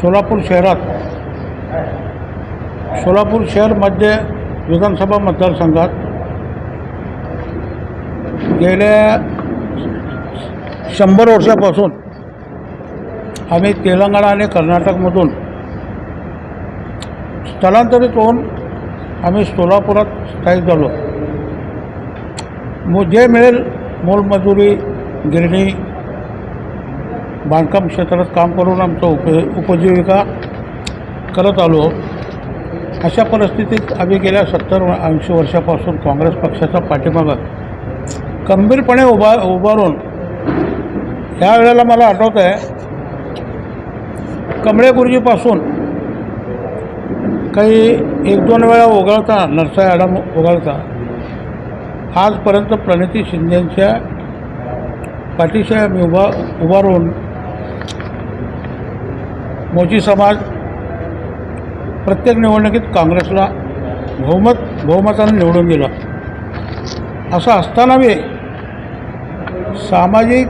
सोलापूर शहरात सोलापूर शहर मध्य विधानसभा मतदारसंघात गेल्या शंभर वर्षापासून आम्ही तेलंगणा आणि कर्नाटकमधून स्थलांतरित होऊन आम्ही सोलापुरात स्थायिक झालो. मग जे मिळेल मोलमजुरी गिरणी बांधकाम क्षेत्रात काम करून आमचं उप उपजीविका करत आलो. अशा परिस्थितीत आम्ही गेल्या सत्तर ऐंशी वर्षापासून काँग्रेस पक्षाचा पाठीमागं खंबीरपणे उभा उभारून ह्या वेळेला मला आठवत आहे कमळे गुरुजीपासून काही एक दोन वेळा ओघळता नरसाई आडम ओघळता आजपर्यंत प्रणिती शिंदेंच्या पाठीशी आम्ही उभा उभारून मोची समाज प्रत्येक निवडणुकीत काँग्रेसला बहुमत बहुमताने निवडून दिलं. असं असताना बी सामाजिक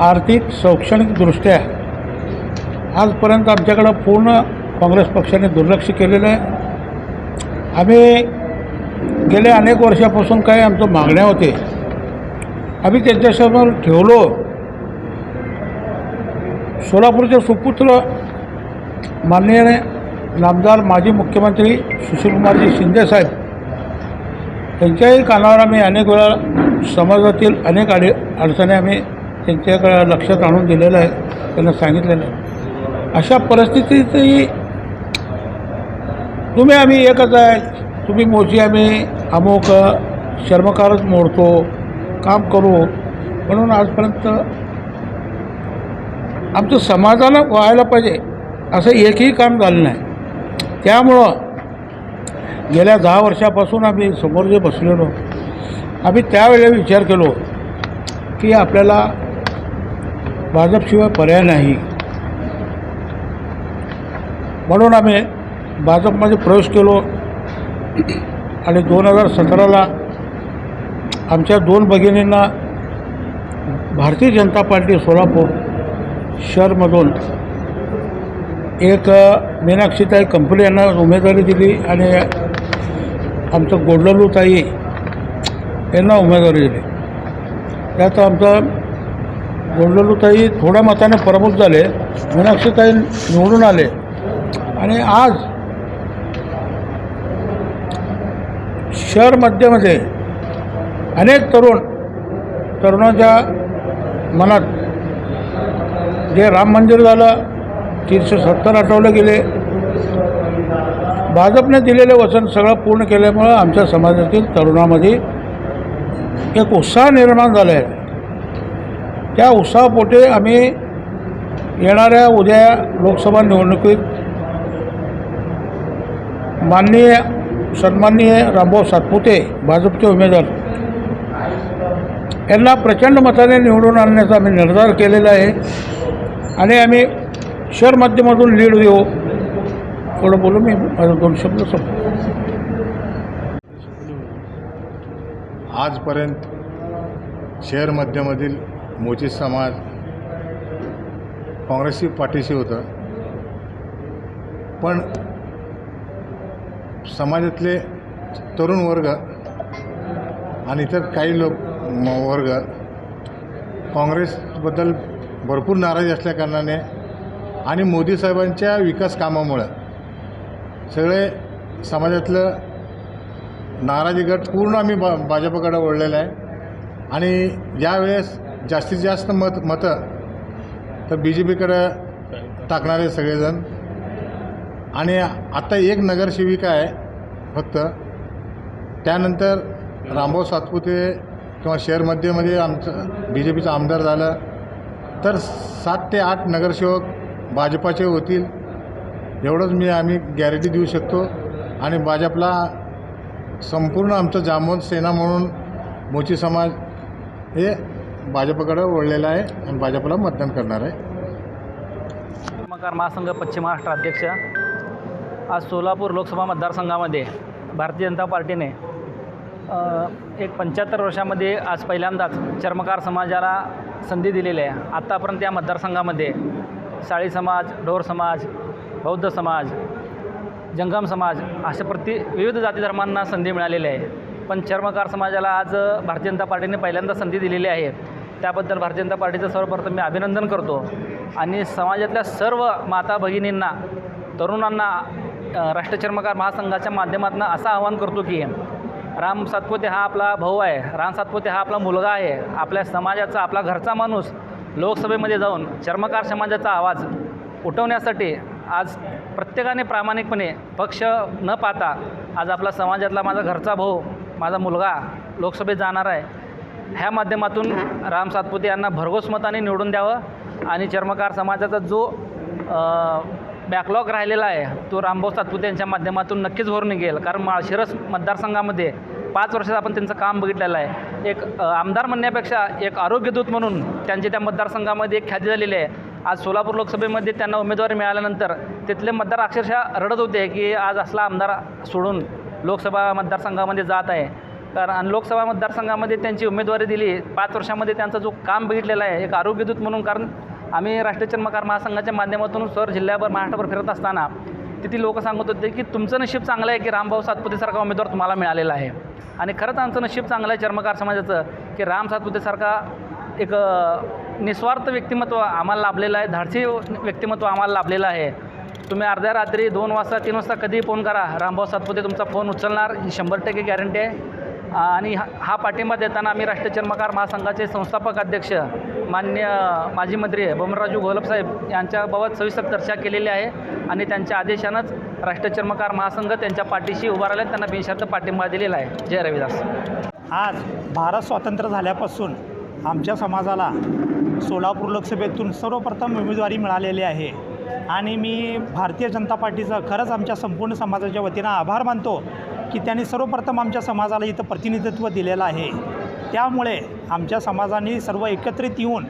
आर्थिक शैक्षणिकदृष्ट्या आजपर्यंत आमच्याकडं पूर्ण काँग्रेस पक्षाने दुर्लक्ष केलेलं आहे. आम्ही गेल्या अनेक वर्षापासून काही आमच्या मागण्या होते. आम्ही त्यांच्यासमोर ठेवलो. सोलापूरचे सुपुत्र माननीय नामदार माजी मुख्यमंत्री सुशीलकुमारजी शिंदेसाहेब त्यांच्याही कानावर आम्ही अनेक वेळा समाजातील अनेक अडी अडचणी आम्ही त्यांच्याकडे लक्षात आणून दिलेलं आहे त्यांना सांगितलेलं आहे. अशा परिस्थितीतही तुम्ही आम्ही एकच आहे तुम्ही मोजी आम्ही अमुक शर्मकारच मोडतो काम करू. म्हणून आजपर्यंत आमचं समाजानं व्हायला पाहिजे. असं एकही काम झालं नाही. त्यामुळं गेल्या दहा वर्षापासून आम्ही समोर जे बसलेलो आम्ही त्यावेळेला विचार केलो की आपल्याला भाजपशिवाय पर्याय नाही. म्हणून आम्ही भाजपमध्ये प्रवेश केलो आणि दोन हजार सतराला आमच्या दोन भगिनींना भारतीय जनता पार्टी सोलापूर शहरमधून एक मीनाक्षीताई कंपनी यांना उमेदवारी दिली आणि आमचं गोडलूताई यांना उमेदवारी दिली. त्यात आमचा गोडललूताई थोड्या मताने पराभूत झाले मीनाक्षीताई निवडून आले आणि आज शहर मध्यमध्ये अनेक तरुण तरुणाच्या मनात जे राम मंदिर झालं तीनशे सत्तर आठवले गेले. भाजपने दिलेले वचन सगळं पूर्ण केल्यामुळं आमच्या समाजातील तरुणामध्ये एक उत्साह निर्माण झाला आहे त्या उत्साहापोटी आम्ही येणाऱ्या उद्या लोकसभा निवडणुकीत माननीय सन्माननीय रामभाऊ सातपुते भाजपचे उमेदवार यांना प्रचंड मताने निवडून आणण्याचा आम्ही निर्धार केलेला आहे. आणि आम्ही शहर माध्यमातून लीड देऊ थोडं बोलू मी माझं दोन शब्द संपतो आजपर्यंत शहर मध्यमधील मोची समाज काँग्रेसची पाठीशी होतं. पण समाजातले तरुण वर्ग आणि इतर काही लोक वर्ग काँग्रेसबद्दल भरपूर नाराजी असल्याकारणाने आणि मोदी साहेबांच्या विकास कामामुळं सगळे समाजातलं नाराजी गट पूर्ण आम्ही बा भाजपकडे ओढलेलं आहे. आणि यावेळेस जास्तीत जास्त मत मतं तर बी जे पीकडं टाकणारे सगळेजण. आणि आत्ता एक नगरसेविका आहे फक्त. त्यानंतर रामभाऊ सातपुते किंवा शहर मध्यमध्ये आमचं बी जे पीचं आमदार झालं. तर सात ते आठ नगरसेवक भाजपाचे होतील एवढंच मी आम्ही गॅरंटी देऊ शकतो. आणि भाजपला संपूर्ण आमचं जामोद सेना म्हणून मोची समाज हे भाजपकडं वळलेलं आहे आणि भाजपला मतदान करणार आहे. कर्मकार महासंघ पश्चिम महाराष्ट्र अध्यक्ष आज सोलापूर लोकसभा मतदारसंघामध्ये भारतीय जनता पार्टीने एक पंच्याहत्तर वर्षामध्ये आज पहिल्यांदाच चर्मकार समाजाला संधी दिलेली आहे. आत्तापर्यंत या मतदारसंघामध्ये साळी समाज ढोर समाज बौद्ध समाज जंगम समाज अशा प्रति विविध जाती धर्मांना संधी मिळालेली आहे. पण चर्मकार समाजाला आज भारतीय जनता पार्टीने पहिल्यांदा संधी दिलेली आहे. त्याबद्दल भारतीय जनता पार्टीचं सर्वप्रथम मी अभिनंदन करतो. आणि समाजातल्या सर्व माता भगिनींना तरुणांना राष्ट्रचर्मकार महासंघाच्या माध्यमातून असं आवाहन करतो की राम सातपुते हा आपला भाऊ आहे. राम सातपुते हा आपला मुलगा आहे. आपल्या समाजाचा आपला घरचा माणूस लोकसभेमध्ये जाऊन चर्मकार समाजाचा आवाज उठवण्यासाठी आज प्रत्येकाने प्रामाणिकपणे पक्ष न पाहता आज आपला समाजातला माझा घरचा भाऊ माझा मुलगा लोकसभेत जाणार आहे. ह्या माध्यमातून राम सातपुते यांना भरघोस मताने निवडून द्यावं आणि चर्मकार समाजाचा जो बॅकलॉग राहिलेला आहे तो रामभाऊ सातपुते यांच्या माध्यमातून नक्कीच भरून निघेल. कारण माळशिरस मतदारसंघामध्ये पाच वर्षात आपण त्यांचं काम बघितलेलं आहे. एक आमदार म्हणण्यापेक्षा एक आरोग्यदूत म्हणून त्यांची त्या मतदारसंघामध्ये एक ख्याती झालेली आहे. आज सोलापूर लोकसभेमध्ये त्यांना उमेदवारी मिळाल्यानंतर तिथले मतदार अक्षरशः रडत होते की आज असला आमदार सोडून लोकसभा मतदारसंघामध्ये जात आहे. कारण आणि लोकसभा मतदारसंघामध्ये त्यांची उमेदवारी दिली पाच वर्षामध्ये त्यांचा जो काम बघितलेला आहे एक आरोग्यदूत म्हणून. कारण आम्ही राष्ट्रीय चर्मकार महासंघाच्या माध्यमातून सर जिल्ह्याभर महाराष्ट्रभर फिरत असताना तिथे लोक सांगत होते की तुमचं नशीब चांगलं आहे की रामभाऊ सातपुतेसारखा उमेदवार तुम्हाला मिळालेला आहे. आणि खरंच आमचं नशीब चांगलं आहे चर्मकार समाजाचं की राम सातपुतेसारखा एक निस्वार्थ व्यक्तिमत्व आम्हाला लाभलेलं आहे धाडसी व्यक्तिमत्व आम्हाला लाभलेलं आहे. तुम्ही अर्ध्या रात्री दोन वाजता तीन वाजता कधीही फोन करा रामभाऊ सातपुते तुमचा फोन उचलणार ही शंभर टक्के गॅरंटी आहे. आणि हा हा पाठिंबा देताना आम्ही राष्ट्रीय चर्मकार महासंघाचे संस्थापक अध्यक्ष मान्य माजी मंत्री बमराजू घोलपसाहेब यांच्याबाबत सविस्तर चर्चा केलेली आहे आणि त्यांच्या आदेशानंच राष्ट्रीय चर्मकार महासंघ त्यांच्या पाठीशी उभा राहिला त्यांना बिनशर्त पाठिंबा दिलेला आहे. जय रविदास. आज भारत स्वातंत्र्य झाल्यापासून आमच्या समाजाला सोलापूर लोकसभेतून सर्वप्रथम उमेदवारी मिळालेली आहे. आणि मी भारतीय जनता पार्टीचं खरंच आमच्या संपूर्ण समाजाच्या वतीनं आभार मानतो. की त्यांनी सर्वप्रथम आमच्या समाजाला इथं प्रतिनिधित्व दिलेलं आहे. त्यामुळे आमच्या समाजाने सर्व एकत्रित येऊन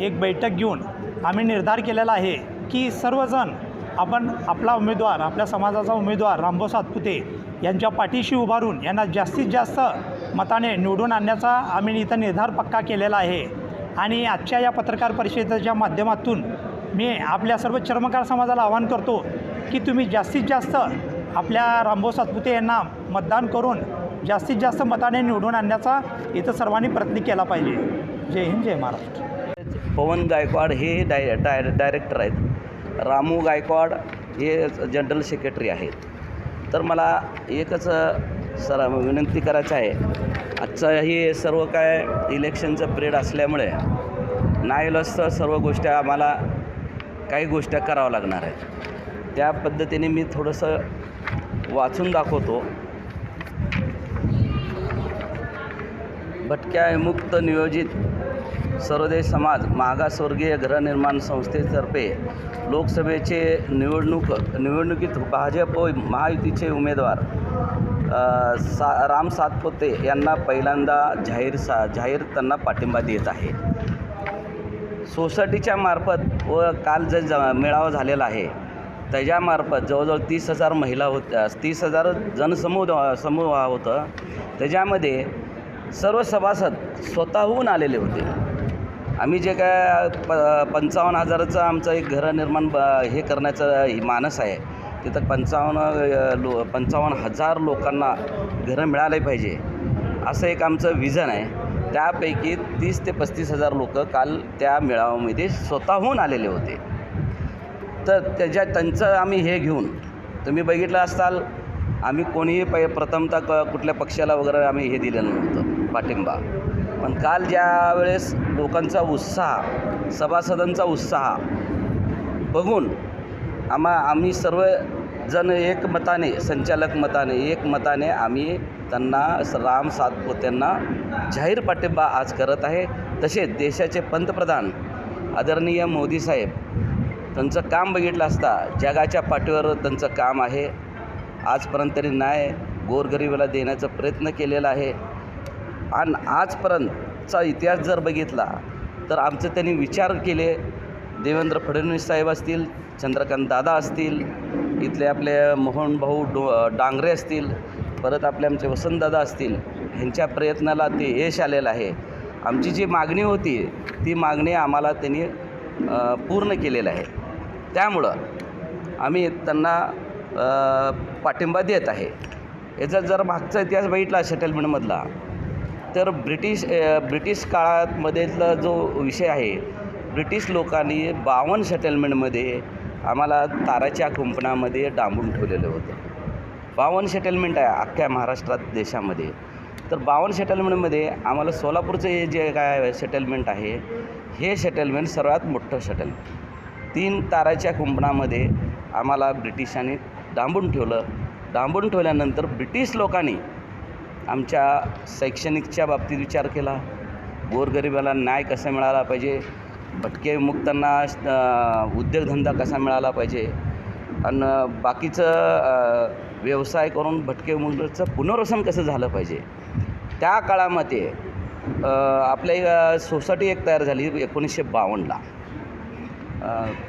एक बैठक घेऊन आम्ही निर्धार केलेला आहे की सर्वजण आपण आपला उमेदवार आपल्या समाजाचा उमेदवार रामभाऊ सातपुते यांच्या पाठीशी उभारून यांना जास्तीत जास्त मताने निवडून आणण्याचा आम्ही इथं निर्धार पक्का केलेला आहे. आणि आजच्या या पत्रकार परिषदेच्या माध्यमातून मी आपल्या सर्व चर्मकार समाजाला आवाहन करतो की तुम्ही जास्तीत जास्त आपल्या रामभाऊ सातपुते यांना मतदान करून जास्तीत जास्त मताने निवडून आणण्याचा इथं सर्वांनी प्रयत्न केला पाहिजे. जय हिंद जय महाराष्ट्र. पवन गायकवाड हे डाय डाय डायरेक्टर आहेत. रामू गायकवाड हे जनरल सेक्रेटरी आहेत. तर मला एकच सर विनंती करायचं आहे. आजचं हे सर्व काय इलेक्शनचं पिरियड असल्यामुळे नाईलसचं सर्व गोष्टी आम्हाला काही गोष्टी कराव्या लागणार आहेत. त्या पद्धतीने मी थोडंसं वाचून दाखवतो. भटक्या मुक्त नियोजित सर्वोदय समाज मागासवर्गीय गृहनिर्माण संस्थेतर्फे लोकसभेचे निवडणूक निवडणुकीत भाजप व महायुतीचे उमेदवार सा राम सातपोते यांना पहिल्यांदा जाहीर सा जाहीर त्यांना पाठिंबा देत आहे. सोसायटीच्या मार्फत व काल जे ज मेळावा झालेला आहे त्याच्यामार्फत जवळजवळ तीस हजार महिला होत्या तीस हजार जनसमूह समूह होतं. त्याच्यामध्ये सर्व सभासद स्वतःहून आलेले होते. आम्ही जे काय प पंचावन्न हजाराचं आमचं एक घरं निर्माण ब हे करण्याचं मानस आहे. तिथं पंचावन्न लो पंचावन्न हजार लोकांना घरं मिळाले पाहिजे. असं एक आमचं विजन आहे. त्यापैकी तीस ते पस्तीस हजार लोक काल त्या मेळाव्यामध्ये स्वतःहून आलेले होते. तर त्याच्या त्यांचं आम्ही हे घेऊन तुम्ही बघितलं असताल आम्ही कोणीही प प्रथमतः क कुठल्या पक्षाला वगैरे आम्ही हे दिलेलं नव्हतं पाठिंबा. पण काल ज्यावेळेस लोकांचा उत्साह सभासदांचा उत्साह बघून आम्हा आम्ही सर्व जण एक मताने संचालक मताने एक मताने आम्ही त्यांना राम सातपुत्यांना जाहीर पाठिंबा आज करत आहे. तसेच देशाचे पंतप्रधान आदरणीय मोदी साहेब त्यांचं काम बघितलं असता जगाच्या पाठीवर त्यांचं काम आहे. आजपर्यंत तरी न्याय गोरगरिबीला देण्याचा प्रयत्न केलेला आहे. आणि आजपर्यंतचा इतिहास जर बघितला तर आमचं त्यांनी विचार केले. देवेंद्र फडणवीस साहेब असतील चंद्रकांत दादा असतील इथले आपले मोहन भाऊ डो डांगरे असतील परत आपले आमचे वसंतदादा असतील ह्यांच्या प्रयत्नाला ते यश आलेलं आहे. आमची जी मागणी होती ती मागणी आम्हाला त्यांनी पूर्ण केलेलं आहे. त्यामुळं आम्ही त्यांना पाठिंबा देत आहे. याचा जर मागचा इतिहास बघितला सेटलमेंटमधला तर ब्रिटिश ब्रिटिश काळामधला जो विषय आहे ब्रिटिश लोकांनी बावन्न सेटलमेंटमध्ये आम्हाला ताराच्या कुंपणामध्ये डांबून ठेवलेलं होतं. बावन्न सेटलमेंट आहे अख्ख्या महाराष्ट्रात देशामध्ये. तर बावन्न सेटलमेंटमध्ये आम्हाला सोलापूरचं हे जे काय सेटलमेंट आहे हे सेटलमेंट सर्वात मोठं सेटलमेंट. तीन ताराच्या कुंपणामध्ये आम्हाला ब्रिटिशांनी डांबून ठेवलं. डांबून ठेवल्यानंतर ब्रिटिश लोकांनी आमच्या शैक्षणिकच्या बाबतीत विचार केला. गोरगरिबाला न्याय कसा मिळाला पाहिजे? भटके मुक्तांना उद्योगधंदा कसा मिळाला पाहिजे? आणि बाकीचं व्यवसाय करून भटके मुलाचं पुनर्वसन कसं झालं पाहिजे? त्या काळामध्ये आपल्या सोसायटी एक तयार झाली एकोणीसशे बावन्नला.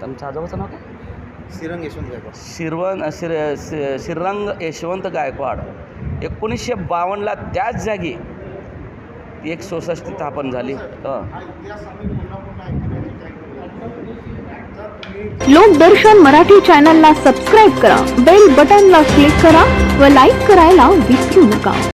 तुमचं आजोबाचं नाव काय श्रीरंग यशवंत गायकवाड. शिरवण शिर शि- श्रीरंग यशवंत गायकवाड. एकोणीसशे बावन्नला त्याच जागी एक सोसायटी स्थापन झाली. हं. लोकदर्शन मराठी चॅनलला सबस्क्राईब करा. बेल बटनला क्लिक करा व लाईक करायला विसरू नका.